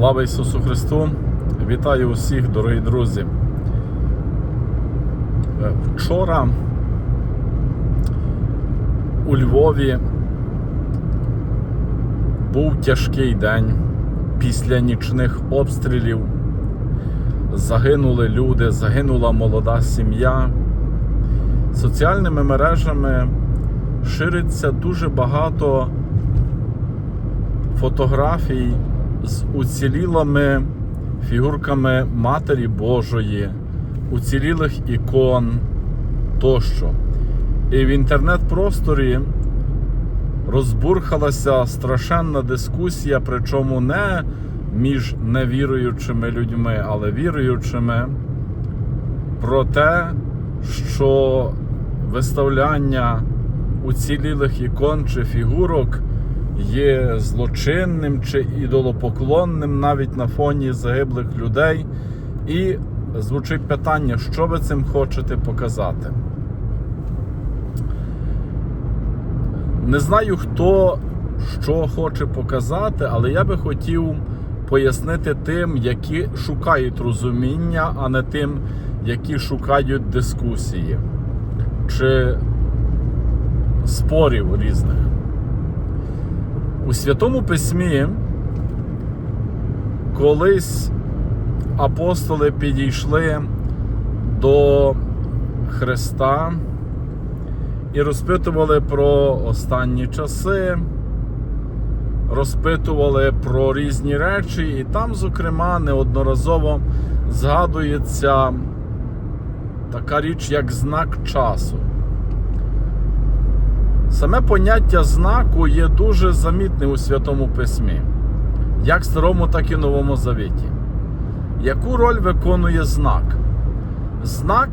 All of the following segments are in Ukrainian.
Слава Ісусу Христу! Вітаю усіх, дорогі друзі. Е, Вчора у Львові був тяжкий день після нічних обстрілів. Загинули люди, загинула молода сім'я. Соціальними мережами шириться дуже багато фотографій з уцілілими фігурками Матері Божої, уцілілих ікон тощо. І в інтернет-просторі розбурхалася страшенна дискусія, причому не між невіруючими людьми, але віруючими, про те, що виставляння уцілілих ікон чи фігурок є злочинним чи ідолопоклонним навіть на фоні загиблих людей. І звучить питання, що ви цим хочете показати. Не знаю, хто що хоче показати, але я би хотів пояснити тим, які шукають розуміння, а не тим, які шукають дискусії чи спорів різних. У Святому Письмі колись апостоли підійшли до Христа і розпитували про останні часи, розпитували про різні речі, і там, зокрема, неодноразово згадується така річ, як знак часу. Саме поняття знаку є дуже замітне у Святому Письмі, як Старому, так і Новому Завіті. Яку роль виконує знак? Знак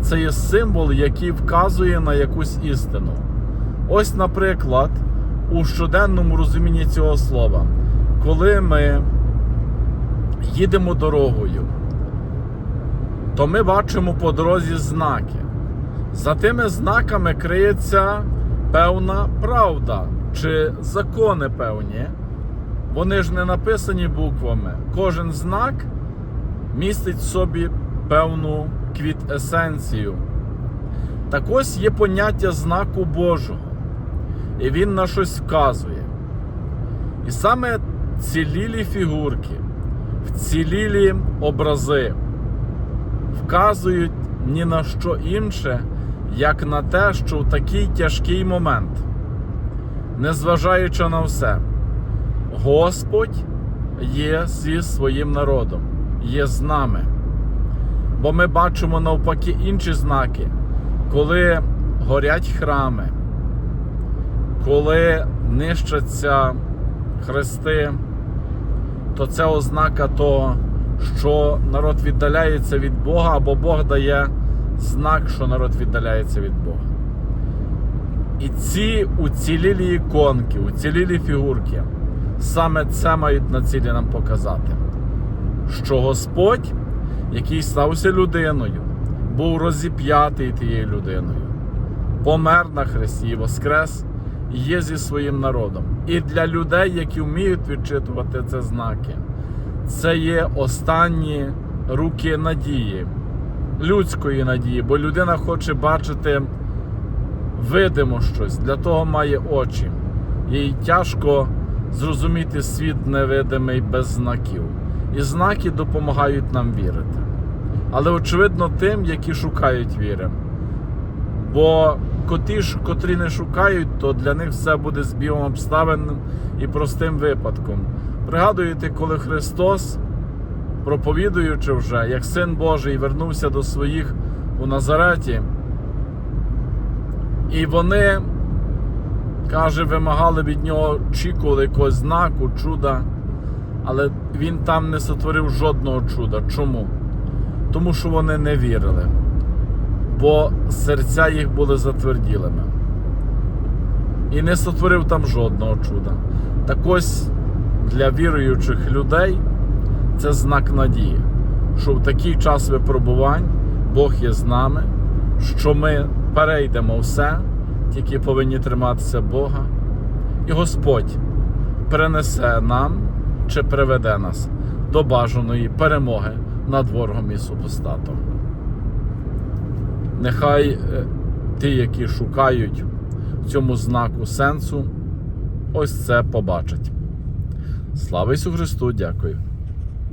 це є символ, який вказує на якусь істину. Ось, наприклад, у щоденному розумінні цього слова, коли ми їдемо дорогою, то ми бачимо по дорозі знаки. За тими знаками криється певна правда чи закони певні. Вони ж не написані буквами. Кожен знак містить в собі певну квіт-есенцію. Так ось є поняття знаку Божого. І він на щось вказує. І саме цілілі фігурки, вцілілі образи вказують ні на що інше, як на те, що в такий тяжкий момент, незважаючи на все, Господь є зі своїм народом, є з нами. Бо ми бачимо навпаки інші знаки, коли горять храми, коли нищаться хрести, то це ознака того, що народ віддаляється від Бога, або Бог дає знак, що народ віддаляється від Бога. І ці уцілілі іконки, уцілілі фігурки, саме це мають на цілі нам показати, що Господь, який стався людиною, був розіп'ятий тією людиною, помер на хресті і воскрес, є зі своїм народом. І для людей, які вміють відчитувати це знаки, це є останні руки надії людської надії, бо людина хоче бачити видимо щось, для того має очі. Їй тяжко зрозуміти світ невидимий без знаків. І знаки допомагають нам вірити. Але очевидно тим, які шукають віри. Бо коті котрі не шукають, то для них все буде збігом обставин і простим випадком. Пригадуєте, коли Христос проповідуючи вже, як син Божий вернувся до своїх у Назареті, і вони, каже, вимагали від нього, очікували якогось знаку, чуда, але він там не сотворив жодного чуда. Чому? Тому що вони не вірили, бо серця їх були затверділими. І не сотворив там жодного чуда. Так ось для віруючих людей це знак надії, що в такий час випробувань Бог є з нами, що ми перейдемо все, тільки повинні триматися Бога, і Господь принесе нам чи приведе нас до бажаної перемоги над ворогом і супостатом. Нехай е, ті, які шукають в цьому знаку сенсу, ось це побачать. Слава Ісу Христу! Дякую.